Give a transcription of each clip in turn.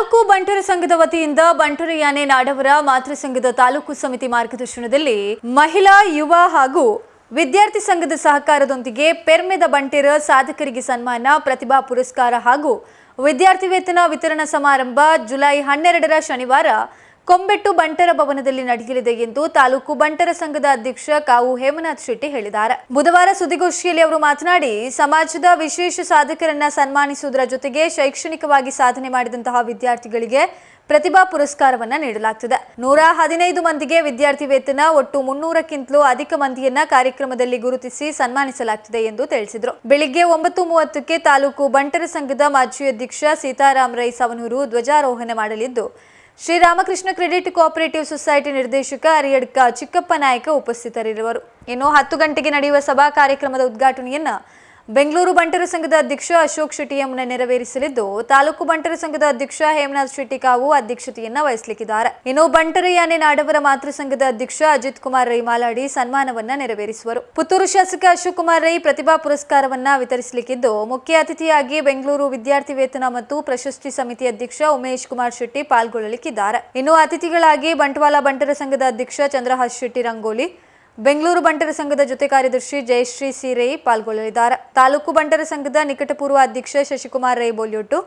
ತಾಲೂಕು ಬಂಟರ ಸಂಘದ ವತಿಯಿಂದ ಬಂಟರ ಯಾನೆ ನಾಡವರ ಮಾತೃ ಸಂಘದ ತಾಲೂಕು ಸಮಿತಿ ಮಾರ್ಗದರ್ಶನದಲ್ಲಿ ಮಹಿಳಾ, ಯುವ ಹಾಗೂ ವಿದ್ಯಾರ್ಥಿ ಸಂಘದ ಸಹಕಾರದೊಂದಿಗೆ ಪೆರ್ಮೆದ ಬಂಟೆರ ಸಾಧಕರಿಗೆ ಸನ್ಮಾನ, ಪ್ರತಿಭಾ ಪುರಸ್ಕಾರ ಹಾಗೂ ವಿದ್ಯಾರ್ಥಿ ವೇತನ ವಿತರಣಾ ಸಮಾರಂಭ ಜುಲೈ ಹನ್ನೆರಡರ ಶನಿವಾರ ಕೊಂಬೆಟ್ಟು ಬಂಟರ ಭವನದಲ್ಲಿ ನಡೆಯಲಿದೆ ಎಂದು ತಾಲೂಕು ಬಂಟರ ಸಂಘದ ಅಧ್ಯಕ್ಷ ಕಾವು ಹೇಮನಾಥ್ ಶೆಟ್ಟಿ ಹೇಳಿದ್ದಾರೆ. ಬುಧವಾರ ಸುದ್ದಿಗೋಷ್ಠಿಯಲ್ಲಿ ಅವರು ಮಾತನಾಡಿ, ಸಮಾಜದ ವಿಶೇಷ ಸಾಧಕರನ್ನ ಸನ್ಮಾನಿಸುವುದರ ಜೊತೆಗೆ ಶೈಕ್ಷಣಿಕವಾಗಿ ಸಾಧನೆ ಮಾಡಿದಂತಹ ವಿದ್ಯಾರ್ಥಿಗಳಿಗೆ ಪ್ರತಿಭಾ ಪುರಸ್ಕಾರವನ್ನ ನೀಡಲಾಗ್ತದೆ. ನೂರ ಹದಿನೈದು ಮಂದಿಗೆ ವಿದ್ಯಾರ್ಥಿ ವೇತನ, ಒಟ್ಟು ಮುನ್ನೂರಕ್ಕಿಂತಲೂ ಅಧಿಕ ಮಂದಿಯನ್ನ ಕಾರ್ಯಕ್ರಮದಲ್ಲಿ ಗುರುತಿಸಿ ಸನ್ಮಾನಿಸಲಾಗ್ತದೆ ಎಂದು ತಿಳಿಸಿದರು. ಬೆಳಿಗ್ಗೆ ಒಂಬತ್ತು ಮೂವತ್ತಕ್ಕೆ ತಾಲೂಕು ಬಂಟರ ಸಂಘದ ಮಾಜಿ ಅಧ್ಯಕ್ಷ ಸೀತಾರಾಮ್ ರೈ ಸವನೂರು ಧ್ವಜಾರೋಹಣ ಮಾಡಲಿದ್ದು ಶ್ರೀರಾಮಕೃಷ್ಣ ಕ್ರೆಡಿಟ್ ಕೋಆಪರೇಟಿವ್ ಸೊಸೈಟಿ ನಿರ್ದೇಶಕ ಅರಿಯಡ್ಕ ಚಿಕ್ಕಪ್ಪ ನಾಯಕ ಉಪಸ್ಥಿತರಿರುವರು. ಇನ್ನು ಹತ್ತು ಗಂಟೆಗೆ ನಡೆಯುವ ಸಭಾ ಕಾರ್ಯಕ್ರಮದ ಉದ್ಘಾಟನೆಯನ್ನ ಬೆಂಗಳೂರು ಬಂಟರ ಸಂಘದ ಅಧ್ಯಕ್ಷ ಅಶೋಕ್ ಶೆಟ್ಟಿ ಯಮುನೆ ನೆರವೇರಿಸಲಿದ್ದು, ತಾಲೂಕು ಬಂಟರ ಸಂಘದ ಅಧ್ಯಕ್ಷ ಹೇಮನಾಥ್ ಶೆಟ್ಟಿ ಕಾವು ಅಧ್ಯಕ್ಷತೆಯನ್ನ ವಹಿಸಲಿಕ್ಕಿದ್ದಾರೆ. ಇನ್ನು ಬಂಟರ ಯಾನೆ ನಾಡವರ ಮಾತೃ ಸಂಘದ ಅಧ್ಯಕ್ಷ ಅಜಿತ್ ಕುಮಾರ್ ರೈ ಮಾಲಾಡಿ ಸನ್ಮಾನವನ್ನ ನೆರವೇರಿಸುವರು. ಪುತ್ತೂರು ಶಾಸಕ ಅಶೋಕ್ ಕುಮಾರ್ ರೈ ಪ್ರತಿಭಾ ಪುರಸ್ಕಾರವನ್ನ ವಿತರಿಸಲಿಕ್ಕಿದ್ದು, ಮುಖ್ಯ ಅತಿಥಿಯಾಗಿ ಬೆಂಗಳೂರು ವಿದ್ಯಾರ್ಥಿ ವೇತನ ಮತ್ತು ಪ್ರಶಸ್ತಿ ಸಮಿತಿ ಅಧ್ಯಕ್ಷ ಉಮೇಶ್ ಕುಮಾರ್ ಶೆಟ್ಟಿ ಪಾಲ್ಗೊಳ್ಳಲಿಕ್ಕಿದ್ದಾರೆ. ಇನ್ನು ಅತಿಥಿಗಳಾಗಿ ಬಂಟ್ವಾಳ ಬಂಟರ ಸಂಘದ ಅಧ್ಯಕ್ಷ ಚಂದ್ರಹಾಸ್ ಶೆಟ್ಟಿ ರಂಗೋಲಿ ಬೆಂಗಳೂರು ಬಂಟರ ಸಂಘದ ಜೊತೆ ಕಾರ್ಯದರ್ಶಿ ಜಯಶ್ರೀ ಸಿ ರೈ ಪಾಲ್ಗೊಳ್ಳಲಿದ್ದಾರೆ. ತಾಲೂಕು ಬಂಟರ ಸಂಘದ ನಿಕಟಪೂರ್ವ ಅಧ್ಯಕ್ಷ ಶಶಿಕುಮಾರ್ ರೈ ಬೋಲ್ಯೋಟು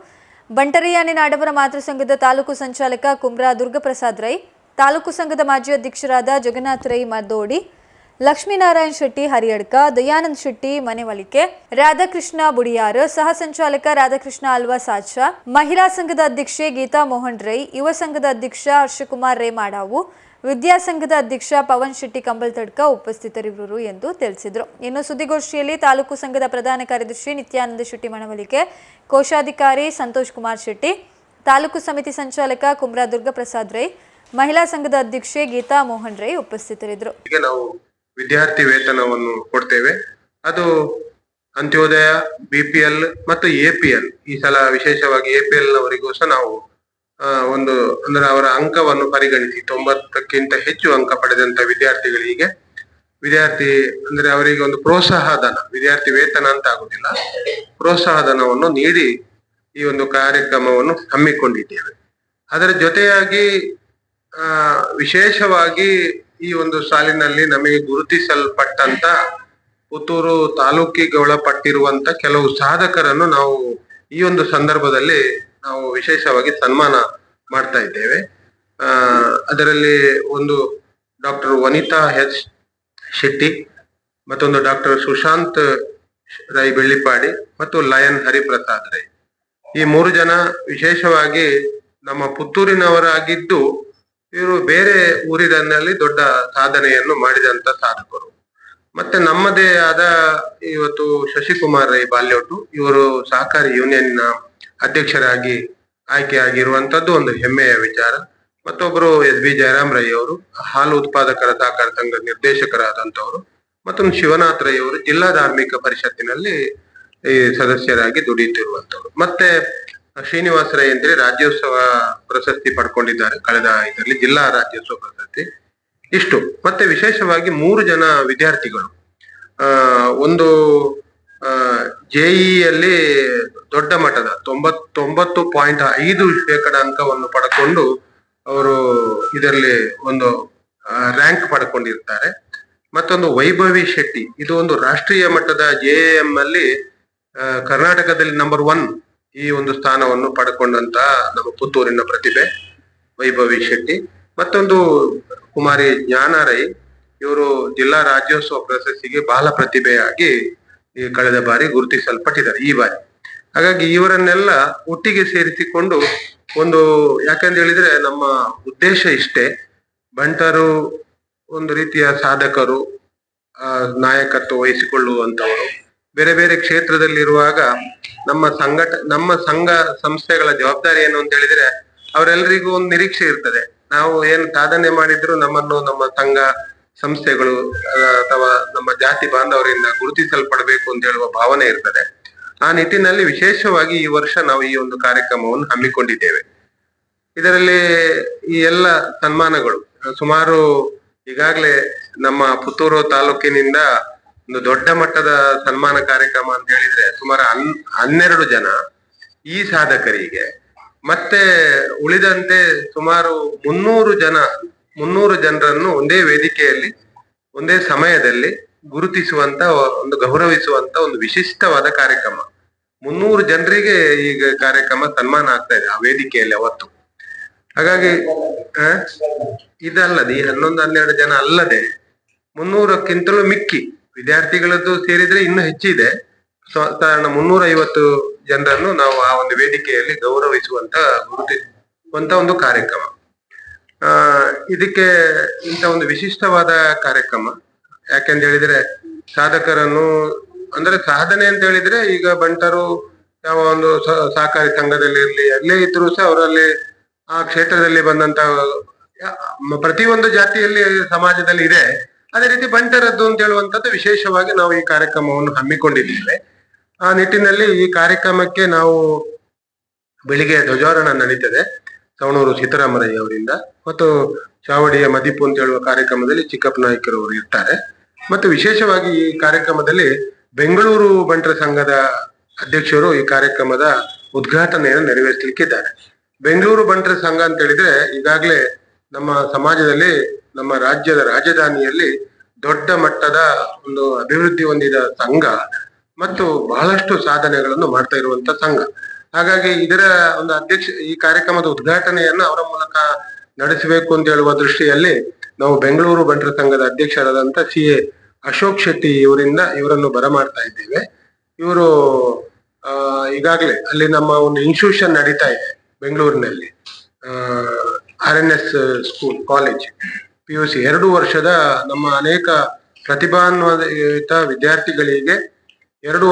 ಬಂಟರಿಯಾನೆ ನಾಡವರ ಮಾತೃ ಸಂಘದ ತಾಲೂಕು ಸಂಚಾಲಕ ಕುಮ್ರಾ ದುರ್ಗಪ್ರಸಾದ್ ರೈ, ತಾಲೂಕು ಸಂಘದ ಮಾಜಿ ಅಧ್ಯಕ್ಷರಾದ ಜಗನ್ನಾಥ್ ರೈ ಮದ್ದೋಡಿ ಲಕ್ಷ್ಮೀನಾರಾಯಣ್ ಶೆಟ್ಟಿ, ಹರಿಯಡ್ಕ, ದಯಾನಂದ್ ಶೆಟ್ಟಿ, ಮನೆವಳಿಕೆ, ರಾಧಾಕೃಷ್ಣ ಬುಡಿಯಾರ್, ಸಹ ಸಂಚಾಲಕ ರಾಧಾಕೃಷ್ಣ ಅಲ್ವಾ ಸಾಚ, ಮಹಿಳಾ ಸಂಘದ ಅಧ್ಯಕ್ಷೆ ಗೀತಾ ಮೋಹನ್ ರೈ, ಯುವ ಸಂಘದ ಅಧ್ಯಕ್ಷ ಹರ್ಷಕುಮಾರ್ ರೈ ಮಾಡಾವು ವಿದ್ಯಾಸಂಘದ ಅಧ್ಯಕ್ಷ ಪವನ್ ಶೆಟ್ಟಿ ಕಂಬಲ್ ತಡ್ಕ ಉಪಸ್ಥಿತರಿರುವರು ಎಂದು ತಿಳಿಸಿದರು. ಇನ್ನು ಸುದ್ದಿಗೋಷ್ಠಿಯಲ್ಲಿ ತಾಲೂಕು ಸಂಘದ ಪ್ರಧಾನ ಕಾರ್ಯದರ್ಶಿ ನಿತ್ಯಾನಂದ ಶೆಟ್ಟಿ ಮಣವಲಿಕೆ ಕೋಶಾಧಿಕಾರಿ ಸಂತೋಷ್ ಕುಮಾರ್ ಶೆಟ್ಟಿ, ತಾಲೂಕು ಸಮಿತಿ ಸಂಚಾಲಕ ಕುಮ್ರಾ ದುರ್ಗಪ್ರಸಾದ್ ರೈ, ಮಹಿಳಾ ಸಂಘದ ಅಧ್ಯಕ್ಷೆ ಗೀತಾ ಮೋಹನ್ ರೈ ಉಪಸ್ಥಿತರಿದ್ದರು. ವಿದ್ಯಾರ್ಥಿ ವೇತನವನ್ನು ಕೊಡ್ತೇವೆ. ಅದು ಅಂತ್ಯೋದಯ ಬಿಪಿಎಲ್ ಮತ್ತು ಎಪಿಎಲ್ ಈ ಸಲ ವಿಶೇಷವಾಗಿ ಎಪಿಎಲ್ ನವರಿಗೂ ಸಹ ನಾವು ಒಂದು, ಅಂದ್ರೆ ಅವರ ಅಂಕವನ್ನು ಪರಿಗಣಿಸಿ. ತೊಂಬತ್ತಕ್ಕಿಂತ ಹೆಚ್ಚು ಅಂಕ ಪಡೆದಂತ ವಿದ್ಯಾರ್ಥಿಗಳಿಗೆ ವಿದ್ಯಾರ್ಥಿ, ಅಂದ್ರೆ ಅವರಿಗೆ ಒಂದು ಪ್ರೋತ್ಸಾಹ ಧನ ವಿದ್ಯಾರ್ಥಿ ವೇತನ ಅಂತ ಆಗುದಿಲ್ಲ. ಪ್ರೋತ್ಸಾಹ ಧನವನ್ನು ನೀಡಿ ಈ ಒಂದು ಕಾರ್ಯಕ್ರಮವನ್ನು ಹಮ್ಮಿಕೊಂಡಿದ್ದೇವೆ. ಅದರ ಜೊತೆಯಾಗಿ ವಿಶೇಷವಾಗಿ ಈ ಒಂದು ಸಾಲಿನಲ್ಲಿ ನಮಗೆ ಗುರುತಿಸಲ್ಪಟ್ಟಂತ ಪುತ್ತೂರು ತಾಲೂಕಿಗೆ ಒಳಪಟ್ಟಿರುವಂತ ಕೆಲವು ಸಾಧಕರನ್ನು ನಾವು ಈ ಒಂದು ಸಂದರ್ಭದಲ್ಲಿ ನಾವು ವಿಶೇಷವಾಗಿ ಸನ್ಮಾನ ಮಾಡ್ತಾ ಇದ್ದೇವೆ. ಅದರಲ್ಲಿ ಒಂದು ಡಾಕ್ಟರ್ ವನಿತಾ ಎಚ್ ಶೆಟ್ಟಿ, ಮತ್ತೊಂದು ಡಾಕ್ಟರ್ ಸುಶಾಂತ್ ರೈ ಬೆಳ್ಳಿಪಾಡಿ ಮತ್ತು ಲಯನ್ ಹರಿಪ್ರಸಾದ್ ರೈ. ಈ ಮೂರು ಜನ ವಿಶೇಷವಾಗಿ ನಮ್ಮ ಪುತ್ತೂರಿನವರಾಗಿದ್ದು ಇವರು ಬೇರೆ ಊರಿನಲ್ಲಿ ದೊಡ್ಡ ಸಾಧನೆಯನ್ನು ಮಾಡಿದಂತ ಸಾಧಕರು. ಮತ್ತೆ ನಮ್ಮದೇ ಆದ ಇವತ್ತು ಶಶಿಕುಮಾರ್ ರೈ ಬಾಲ್ಯೋಟು ಇವರು ಸಹಕಾರಿ ಯೂನಿಯನ್ನ ಅಧ್ಯಕ್ಷರಾಗಿ ಆಯ್ಕೆಯಾಗಿರುವಂತದ್ದು ಒಂದು ಹೆಮ್ಮೆಯ ವಿಚಾರ. ಮತ್ತೊಬ್ಬರು ಎಸ್ ಬಿ ಜಯರಾಮ್ ರೈ ಅವರು, ಹಾಲು ಉತ್ಪಾದಕರ ಸಹಕಾರ ಸಂಘದ ನಿರ್ದೇಶಕರಾದಂತವರು ಮತ್ತೊಂದು ಶಿವನಾಥ್ ರೈ ಅವರು ಜಿಲ್ಲಾ ಧಾರ್ಮಿಕ ಪರಿಷತ್ತಿನಲ್ಲಿ ಈ ಸದಸ್ಯರಾಗಿ ದುಡಿಯುತ್ತಿರುವಂತವರು ಮತ್ತೆ ಶ್ರೀನಿವಾಸ ರೈ ಅಂದ್ರೆ ರಾಜ್ಯೋತ್ಸವ ಪ್ರಶಸ್ತಿ ಪಡ್ಕೊಂಡಿದ್ದಾರೆ ಕಳೆದ ಇದರಲ್ಲಿ ಜಿಲ್ಲಾ ರಾಜ್ಯೋತ್ಸವ ಪ್ರಶಸ್ತಿ. ಇಷ್ಟು. ಮತ್ತೆ ವಿಶೇಷವಾಗಿ ಮೂರು ಜನ ವಿದ್ಯಾರ್ಥಿಗಳು. ಆ, ಒಂದು ಜೆಇಯಲ್ಲಿ ದೊಡ್ಡ ಮಟ್ಟದ ತೊಂಬತ್ತೊಂಬತ್ತು ಪಾಯಿಂಟ್ ಐದು ಶೇಕಡ ಅಂಕವನ್ನು ಪಡ್ಕೊಂಡು ಅವರು ಇದರಲ್ಲಿ ಒಂದು ರ್ಯಾಂಕ್ ಪಡ್ಕೊಂಡಿರ್ತಾರೆ. ಮತ್ತೊಂದು ವೈಭವಿ ಶೆಟ್ಟಿ. ಇದು ಒಂದು ರಾಷ್ಟ್ರೀಯ ಮಟ್ಟದ ಜೆ ಎಂ ಅಲ್ಲಿ ಕರ್ನಾಟಕದಲ್ಲಿ ನಂಬರ್ ಒನ್ ಈ ಒಂದು ಸ್ಥಾನವನ್ನು ಪಡ್ಕೊಂಡಂತ ನಮ್ಮ ಪುತ್ತೂರಿನ ಪ್ರತಿಭೆ, ವೈಭವಿ ಶೆಟ್ಟಿ, ಮತ್ತೊಂದು ಕುಮಾರಿ ಜ್ಞಾನ ರೈ ಇವರು ಜಿಲ್ಲಾ ರಾಜ್ಯೋತ್ಸವ ಪ್ರಶಸ್ತಿಗೆ ಬಾಲ ಪ್ರತಿಭೆಯಾಗಿ ಕಳೆದ ಬಾರಿ ಗುರುತಿಸಲ್ಪಟ್ಟಿದ್ದಾರೆ ಈ ಬಾರಿ. ಹಾಗಾಗಿ ಇವರನ್ನೆಲ್ಲ ಒಟ್ಟಿಗೆ ಸೇರಿಸಿಕೊಂಡು ಒಂದು, ಯಾಕಂತ ಹೇಳಿದ್ರೆ ನಮ್ಮ ಉದ್ದೇಶ ಇಷ್ಟೇ. ಬಂಟರು, ಒಂದು ರೀತಿಯ ಸಾಧಕರು ನಾಯಕತ್ವ ವಹಿಸಿಕೊಳ್ಳುವಂತವರು. ಬೇರೆ ಬೇರೆ ಕ್ಷೇತ್ರದಲ್ಲಿರುವಾಗ ನಮ್ಮ ಸಂಘಟ, ನಮ್ಮ ಸಂಘ ಸಂಸ್ಥೆಗಳ ಜವಾಬ್ದಾರಿ ಏನು ಅಂತ ಹೇಳಿದ್ರೆ ಅವರೆಲ್ಲರಿಗೂ ಒಂದು ನಿರೀಕ್ಷೆ ಇರ್ತದೆ. ನಾವು ಏನು ಸಾಧನೆ ಮಾಡಿದ್ರು ನಮ್ಮನ್ನು ನಮ್ಮ ಸಂಘ ಸಂಸ್ಥೆಗಳು ಅಥವಾ ನಮ್ಮ ಜಾತಿ ಬಾಂಧವರಿಂದ ಗುರುತಿಸಲ್ಪಡಬೇಕು ಅಂತ ಹೇಳುವ ಭಾವನೆ ಇರ್ತದೆ. ಆ ನಿಟ್ಟಿನಲ್ಲಿ ವಿಶೇಷವಾಗಿ ಈ ವರ್ಷ ನಾವು ಈ ಒಂದು ಕಾರ್ಯಕ್ರಮವನ್ನು ಹಮ್ಮಿಕೊಂಡಿದ್ದೇವೆ. ಇದರಲ್ಲಿ ಈ ಎಲ್ಲ ಸನ್ಮಾನಗಳು, ಸುಮಾರು ಈಗಾಗಲೇ ನಮ್ಮ ಪುತ್ತೂರು ತಾಲೂಕಿನಿಂದ ಒಂದು ದೊಡ್ಡ ಮಟ್ಟದ ಸನ್ಮಾನ ಕಾರ್ಯಕ್ರಮ ಅಂತ ಹೇಳಿದ್ರೆ ಸುಮಾರು ಹನ್, ಹನ್ನೆರಡು ಜನ ಈ ಸಾಧಕರಿಗೆ ಮತ್ತೆ ಉಳಿದಂತೆ ಸುಮಾರು ಮುನ್ನೂರು ಜನ, ಮುನ್ನೂರು ಜನರನ್ನು ಒಂದೇ ವೇದಿಕೆಯಲ್ಲಿ, ಒಂದೇ ಸಮಯದಲ್ಲಿ ಗುರುತಿಸುವಂತ ಒಂದು ಗೌರವಿಸುವಂತ ಒಂದು ವಿಶಿಷ್ಟವಾದ ಕಾರ್ಯಕ್ರಮ. ಮುನ್ನೂರು ಜನರಿಗೆ ಈಗ ಕಾರ್ಯಕ್ರಮ ಸನ್ಮಾನ ಆಗ್ತಾ ಇದೆ ಆ ವೇದಿಕೆಯಲ್ಲಿ ಅವತ್ತು. ಹಾಗಾಗಿ ಇದಲ್ಲದೆ ಈ ಹನ್ನೊಂದು ಹನ್ನೆರಡು ಜನ ಅಲ್ಲದೆ ಮುನ್ನೂರಕ್ಕಿಂತಲೂ ಮಿಕ್ಕಿ ವಿದ್ಯಾರ್ಥಿಗಳದ್ದು ಸೇರಿದ್ರೆ ಇನ್ನೂ ಹೆಚ್ಚಿದೆ. ಸಾಧಾರಣ ಮುನ್ನೂರ ಐವತ್ತು ಜನರನ್ನು ನಾವು ಆ ಒಂದು ವೇದಿಕೆಯಲ್ಲಿ ಗೌರವಿಸುವಂತ ಗುರುತಿಸುವಂತ ಒಂದು ಕಾರ್ಯಕ್ರಮ. ಆ, ಇದಕ್ಕೆ ಇಂಥ ಒಂದು ವಿಶಿಷ್ಟವಾದ ಕಾರ್ಯಕ್ರಮ. ಯಾಕೆಂತ ಹೇಳಿದ್ರೆ ಸಾಧಕರನ್ನು, ಅಂದ್ರೆ ಸಾಧನೆ ಅಂತ ಹೇಳಿದ್ರೆ ಈಗ ಬಂಟರು ಯಾವ ಒಂದು ಸಹಕಾರಿ ಸಂಘದಲ್ಲಿ ಇರ್ಲಿ, ಅಲ್ಲೇ ಇದ್ರು ಸಹ ಅವರಲ್ಲಿ ಆ ಕ್ಷೇತ್ರದಲ್ಲಿ ಬಂದಂತ ಪ್ರತಿಯೊಂದು ಜಾತಿಯಲ್ಲಿ, ಸಮಾಜದಲ್ಲಿ ಇದೆ. ಅದೇ ರೀತಿ ಬಂಟರದ್ದು ಅಂತ ಹೇಳುವಂತದ್ದು ವಿಶೇಷವಾಗಿ ನಾವು ಈ ಕಾರ್ಯಕ್ರಮವನ್ನು ಹಮ್ಮಿಕೊಂಡಿದ್ದೇವೆ. ಆ ನಿಟ್ಟಿನಲ್ಲಿ ಈ ಕಾರ್ಯಕ್ರಮಕ್ಕೆ ನಾವು ಬೆಳಿಗ್ಗೆ ಧ್ವಜಾರೋಹಣ ನಡೀತದೆ. ಸವಣೂರು ಸೀತಾರಾಮರಯ್ಯ ಅವರಿಂದ ಮತ್ತು ಚಾವಡಿಯ ಮದಿಪು ಅಂತ ಹೇಳುವ ಕಾರ್ಯಕ್ರಮದಲ್ಲಿ ಚಿಕ್ಕಪ್ಪ ನಾಯಕರವರು ಇರ್ತಾರೆ. ಮತ್ತು ವಿಶೇಷವಾಗಿ ಈ ಕಾರ್ಯಕ್ರಮದಲ್ಲಿ ಬೆಂಗಳೂರು ಬಂಟರ ಸಂಘದ ಅಧ್ಯಕ್ಷರು ಈ ಕಾರ್ಯಕ್ರಮದ ಉದ್ಘಾಟನೆಯನ್ನು ನೆರವೇರಿಸಲಿಕ್ಕಿದ್ದಾರೆ. ಬೆಂಗಳೂರು ಬಂಟರ ಸಂಘ ಅಂತ ಹೇಳಿದ್ರೆ ಈಗಾಗಲೇ ನಮ್ಮ ಸಮಾಜದಲ್ಲಿ ನಮ್ಮ ರಾಜ್ಯದ ರಾಜಧಾನಿಯಲ್ಲಿ ದೊಡ್ಡ ಮಟ್ಟದ ಒಂದು ಅಭಿವೃದ್ಧಿ ಹೊಂದಿದ ಸಂಘ ಮತ್ತು ಬಹಳಷ್ಟು ಸಾಧನೆಗಳನ್ನು ಮಾಡ್ತಾ ಇರುವಂತ ಸಂಘ. ಹಾಗಾಗಿ ಇದರ ಒಂದು ಅಧ್ಯಕ್ಷ, ಈ ಕಾರ್ಯಕ್ರಮದ ಉದ್ಘಾಟನೆಯನ್ನು ಅವರ ಮೂಲಕ ನಡೆಸಬೇಕು ಅಂತ ಹೇಳುವ ದೃಷ್ಟಿಯಲ್ಲಿ ನಾವು ಬೆಂಗಳೂರು ಬಂಟರ ಸಂಘದ ಅಧ್ಯಕ್ಷರಾದಂತ ಸಿ ಎ ಅಶೋಕ್ ಶೆಟ್ಟಿ ಇವರಿಂದ ಇವರನ್ನು ಬರಮಾಡ್ತಾ ಇದ್ದೇವೆ. ಇವರು ಈಗಾಗಲೇ ಅಲ್ಲಿ ನಮ್ಮ ಒಂದು ಇನ್ಸ್ಟಿಟ್ಯೂಷನ್ ನಡೀತಾ ಇದೆ ಬೆಂಗಳೂರಿನಲ್ಲಿ R N S school college P U C ಎರಡು ವರ್ಷದ ನಮ್ಮ ಅನೇಕ ಪ್ರತಿಭಾನ್ವಿತ ವಿದ್ಯಾರ್ಥಿಗಳಿಗೆ ಎರಡು